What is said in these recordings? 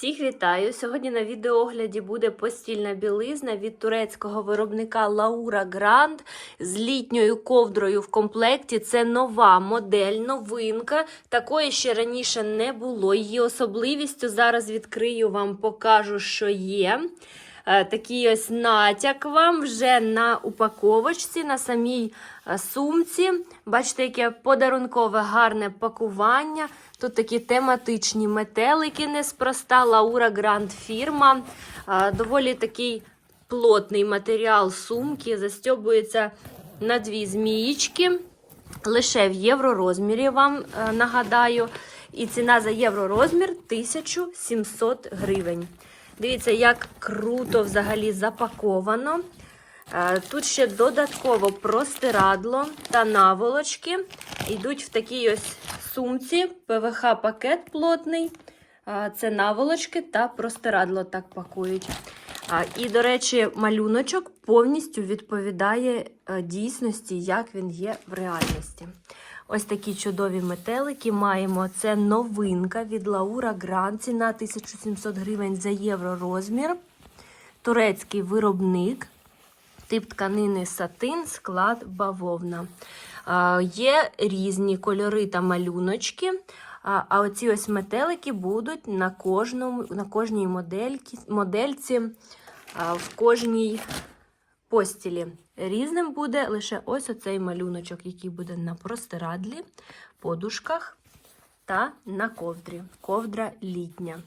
Всіх вітаю! Сьогодні на відеогляді буде постільна білизна від турецького виробника Лаура Гранд з літньою ковдрою в комплекті. Це нова модель, новинка. Такої ще раніше не було. Її особливістю зараз відкрию вам, покажу, що є. Е, Такий ось натяк вам вже на упаковочці, на самій е, сумці. Бачите, яке подарункове гарне пакування. Тут такі тематичні метелики неспроста. Лаура Гранд фірма. Е, Доволі такий плотний матеріал сумки. Застьобується на дві змієчки. Лише в євророзмірі вам нагадаю. І ціна за євророзмір 1700 гривень. Дивіться, як круто взагалі запаковано. Е, Тут ще додатково простирадло та наволочки. Йдуть в такій ось сумці. ПВХ-пакет плотний. Е, Це наволочки та простирадло так пакують. І, до речі, малюночок повністю відповідає е, дійсності, як він є в реальності. Ось такі чудові метелики маємо. Це новинка від Laura Grand, ціна 1700 гривень за євро розмір. Турецький виробник, тип тканини сатин, склад бавовна. А, Є різні кольори та малюночки. А, а оці ось метелики будуть на, кожному, на кожній модельці, модельці, а, в кожній постілі. Різним буде лише ось оцей малюночок, який буде на простирадлі, подушках та на ковдрі. Ковдра літня.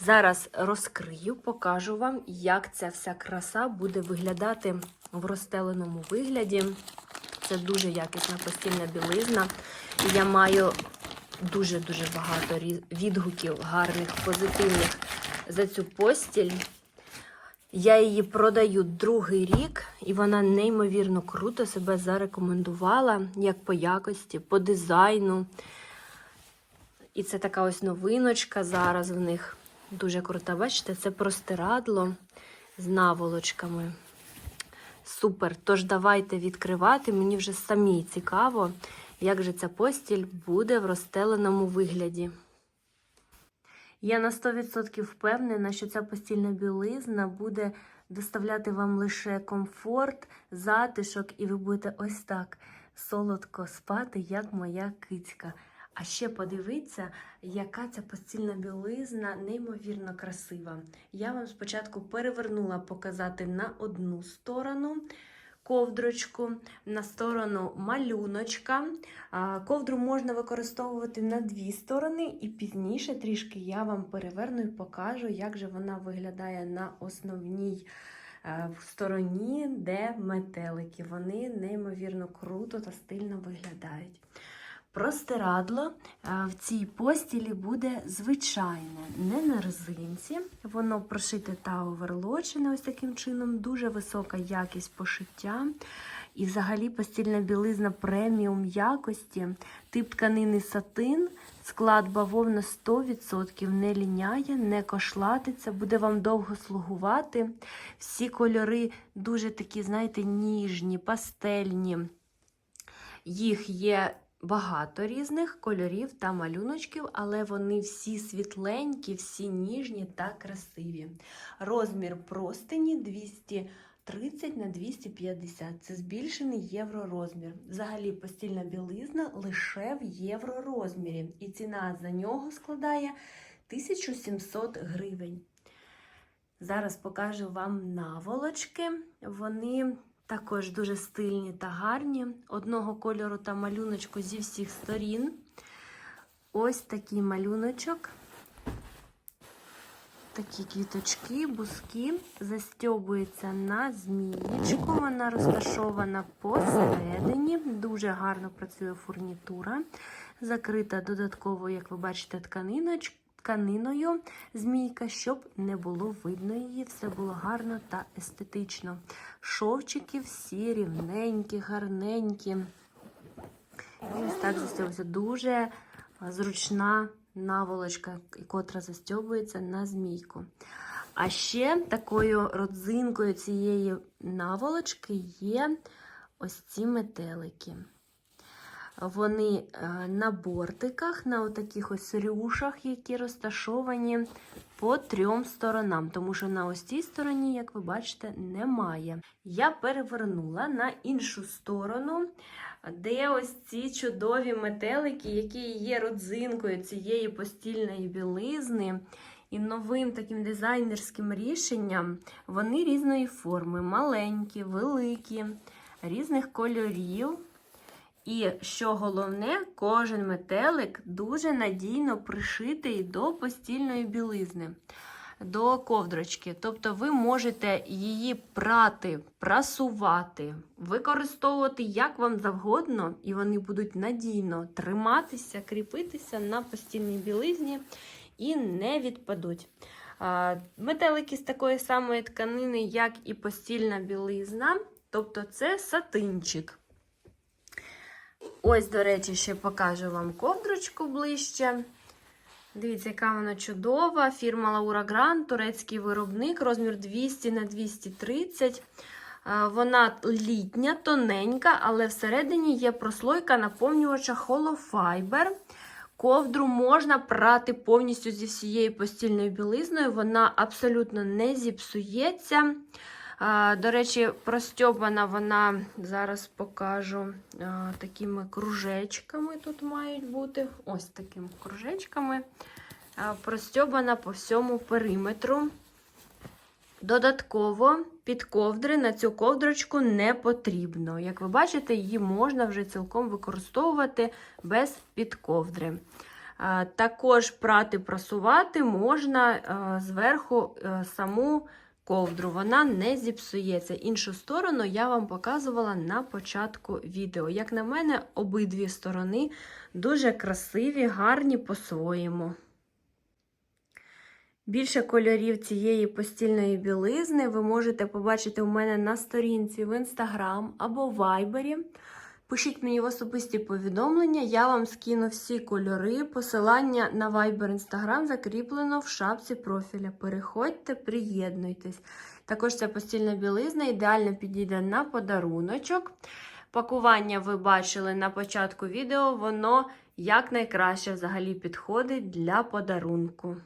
Зараз розкрию, покажу вам, як ця вся краса буде виглядати в розстеленому вигляді. Це дуже якісна постільна білизна. Я маю дуже-дуже багато відгуків гарних, позитивних за цю постіль. Я її продаю другий рік, і вона неймовірно круто себе зарекомендувала як по якості, по дизайну. І це така ось новиночка зараз в них. Дуже крута. Бачите, це простирадло з наволочками. Супер. Тож давайте відкривати. Мені вже самі цікаво, як же ця постіль буде в розстеленому вигляді. Я на 100% впевнена, що ця постільна білизна буде доставляти вам лише комфорт, затишок, і ви будете ось так солодко спати, як моя кицька. А ще подивіться, яка ця постільна білизна неймовірно красива. Я вам спочатку перевернула показати на одну сторону ковдрочку, на сторону малюночка. Ковдру можна використовувати на дві сторони, і пізніше трішки я вам переверну і покажу, як же вона виглядає на основній е, стороні, де метелики. Вони неймовірно круто та стильно виглядають. Простирадло е, в цій постілі буде звичайне, не на резинці. Воно прошите та оверлочене ось таким чином, дуже висока якість пошиття. І взагалі постільна білизна преміум якості, тип тканини сатин, склад бавовна 100%, не ліняє, не кошлатиться, буде вам довго слугувати. Всі кольори дуже такі, знаєте, ніжні, пастельні. Їх є багато різних кольорів та малюночків, але вони всі світленькі, всі ніжні та красиві. Розмір простині 230 на 250. Це збільшений євророзмір. Взагалі постільна білизна лише в євророзмірі. І ціна за нього складає 1700 гривень. Зараз покажу вам наволочки. Вони також дуже стильні та гарні. Одного кольору та малюночку зі всіх сторін. Ось такий малюночок. Такі квіточки, бузки, застьобується на змієчку. Вона розташована посередині. Дуже гарно працює фурнітура. Закрита додатково, як ви бачите, тканиночка тканиною змійка, щоб не було видно її, все було гарно та естетично. Шовчики всі рівненькі, гарненькі. І ось так застібується. Дуже зручна наволочка, котра застьобується на змійку. А ще такою родзинкою цієї наволочки є ось ці метелики. Вони е, на бортиках, на отаких ось рюшах, які розташовані по трьом сторонам, тому що на ось цій стороні, як ви бачите, немає. Я перевернула на іншу сторону, де ось ці чудові метелики, які є родзинкою цієї постільної білизни. І новим таким дизайнерським рішенням вони різної форми, маленькі, великі, різних кольорів. І що головне, кожен метелик дуже надійно пришитий до постільної білизни, до ковдрочки. Тобто ви можете її прати, прасувати, використовувати як вам завгодно, і вони будуть надійно триматися, кріпитися на постільній білизні і не відпадуть. Метелики з такої самої тканини, як і постільна білизна, тобто це сатинчик. Ось, до речі, ще покажу вам ковдрочку ближче. Дивіться, яка вона чудова. Фірма Laura Grand, турецький виробник, розмір 200 на 230. Вона літня, тоненька, але всередині є прослойка наповнювача Holofiber. Ковдру можна прати повністю зі всією постільною білизною, вона абсолютно не зіпсується. До речі, простьобана вона, зараз покажу такими кружечками тут мають бути. Ось такими кружечками. Простьобана по всьому периметру. Додатково під ковдри на цю ковдрочку не потрібно. Як ви бачите, її можна вже цілком використовувати без підковдри. Також прати прасувати можна зверху а, саму ковдру, вона не зіпсується. Іншу сторону я вам показувала на початку відео. Як на мене, обидві сторони дуже красиві, гарні по-своєму. Більше кольорів цієї постільної білизни ви можете побачити у мене на сторінці в інстаграм або вайбері. Пишіть мені в особисті повідомлення, я вам скину всі кольори. Посилання на Viber Instagram закріплено в шапці профіля. Переходьте, приєднуйтесь. Також ця постільна білизна ідеально підійде на подаруночок. Пакування ви бачили на початку відео, воно якнайкраще взагалі підходить для подарунку.